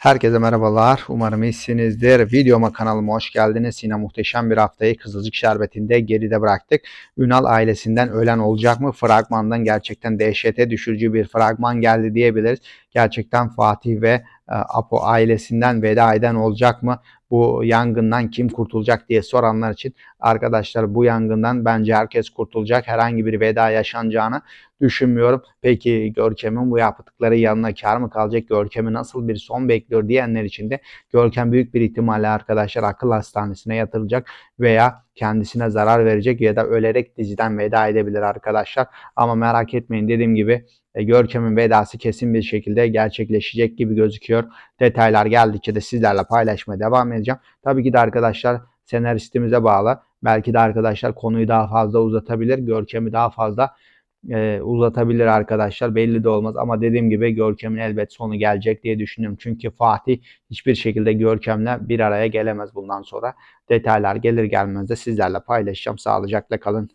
Herkese merhabalar. Umarım iyisinizdir. Videoma kanalıma hoş geldiniz. Yine muhteşem bir haftayı Kızılcık Şerbeti'nde geride bıraktık. Ünal ailesinden ölen olacak mı? Fragmandan gerçekten dehşete düşürücü bir fragman geldi diyebiliriz. Gerçekten Fatih ve e, Apo ailesinden veda eden olacak mı? Bu yangından kim kurtulacak diye soranlar için arkadaşlar bu yangından bence herkes kurtulacak. Herhangi bir veda yaşanacağını düşünmüyorum. Peki Görkem'in bu yaptıkları yanına kar mı kalacak? Görkem'i nasıl bir son bekliyor diyenler için de Görkem büyük bir ihtimalle arkadaşlar akıl hastanesine yatırılacak veya kendisine zarar verecek ya da ölerek diziden veda edebilir arkadaşlar. Ama merak etmeyin dediğim gibi e, Görkem'in vedası kesin bir şekilde gerçekleşecek gibi gözüküyor. Detaylar geldikçe de sizlerle paylaşmaya devam edeceğim. Tabii ki de arkadaşlar senaristimize bağlı. Belki de arkadaşlar konuyu daha fazla uzatabilir. Görkem'i daha fazla e, uzatabilir arkadaşlar. Belli de olmaz ama dediğim gibi Görkem'in elbet sonu gelecek diye düşünüyorum. Çünkü Fatih hiçbir şekilde Görkem'le bir araya gelemez bundan sonra. Detaylar gelir gelmez de sizlerle paylaşacağım. Sağlıcakla kalın.